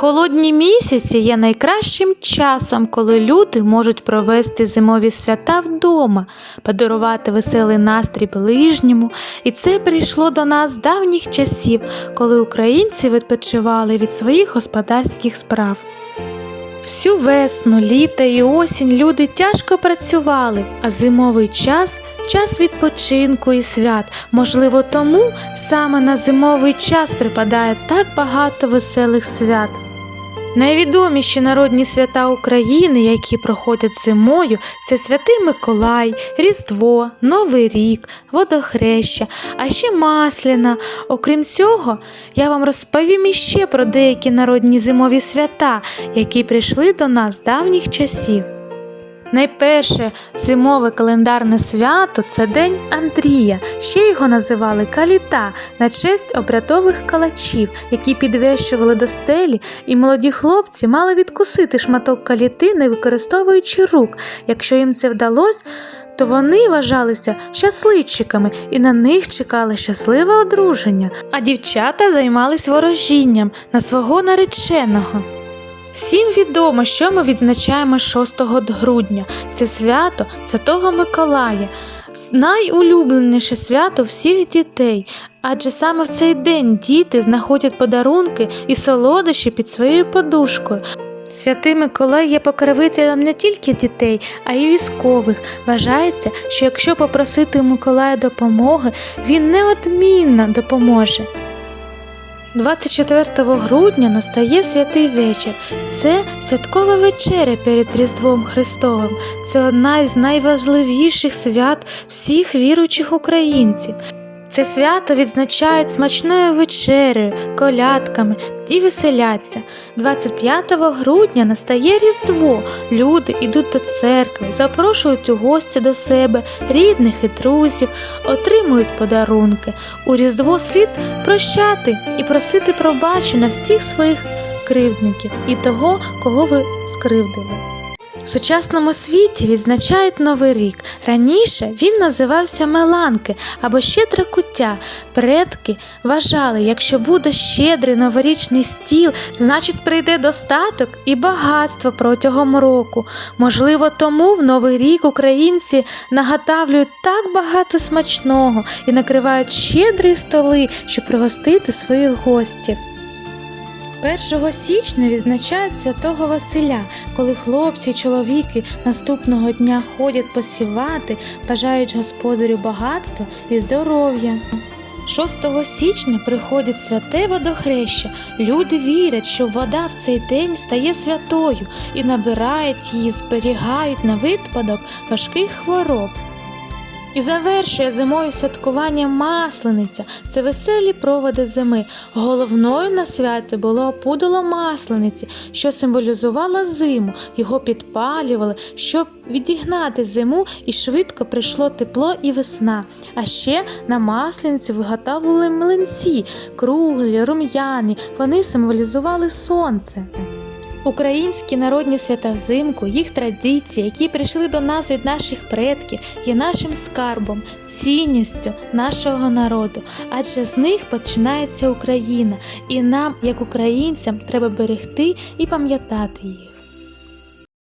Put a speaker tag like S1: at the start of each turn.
S1: Холодні місяці є найкращим часом, коли люди можуть провести зимові свята вдома, подарувати веселий настрій ближньому. І це прийшло до нас з давніх часів, коли українці відпочивали від своїх господарських справ. Всю весну, літо і осінь люди тяжко працювали, а зимовий час час відпочинку і свят. Можливо, тому саме на зимовий час припадає так багато веселих свят. Найвідоміші народні свята України, які проходять зимою, це Святий Миколай, Різдво, Новий рік, Водохреща, а ще Масляна. Окрім цього, я вам розповім іще про деякі народні зимові свята, які прийшли до нас з давніх часів. Найперше зимове календарне свято це День Андрія. Ще його називали Каліта на честь обрядових калачів, які підвищували до стелі, і молоді хлопці мали відкусити шматок каліти, не використовуючи рук. Якщо їм це вдалося, то вони вважалися щасливчиками і на них чекали щасливе одруження, а дівчата займались ворожінням на свого нареченого. Всім відомо, що ми відзначаємо 6 грудня. Це свято Святого Миколая, найулюбленіше свято всіх дітей. Адже саме в цей день діти знаходять подарунки і солодощі під своєю подушкою. Святий Миколай є покровителем не тільки дітей, а й військових. Вважається, що якщо попросити Миколая допомоги, він неодмінно допоможе. 24 грудня настає святий вечір. Це святкова вечеря перед Різдвом Христовим. Це одна із найважливіших свят всіх віруючих українців. Це свято відзначають смачною вечерею, колядками і веселяться. 25 грудня настає Різдво. Люди йдуть до церкви, запрошують у гості до себе рідних і друзів, отримують подарунки. У Різдво слід прощати і просити пробачення всіх своїх кривдників і того, кого ви скривдили. В сучасному світі відзначають Новий рік. Раніше він називався Меланки або щедра куття. Предки вважали, якщо буде щедрий новорічний стіл, значить прийде достаток і багатство протягом року. Можливо, тому в Новий рік українці наготавлюють так багато смачного і накривають щедрі столи, щоб пригостити своїх гостів. 1 січня відзначають святого Василя, коли хлопці й чоловіки наступного дня ходять посівати, бажають господарю багатства і здоров'я. 6 січня приходить святе водохреща. Люди вірять, що вода в цей день стає святою і набирають її, зберігають на випадок важких хвороб. І завершує зимою святкування Маслениця. Це веселі проводи зими. Головною на святі було опудало маслениці, що символізувало зиму. Його підпалювали, щоб відігнати зиму, і швидко прийшло тепло і весна. А ще на масленицю виготовлювали млинці, круглі, рум'яні. Вони символізували сонце. Українські народні свята взимку, їх традиції, які прийшли до нас від наших предків, є нашим скарбом, цінністю нашого народу, адже з них починається Україна, і нам, як українцям, треба берегти і пам'ятати їх.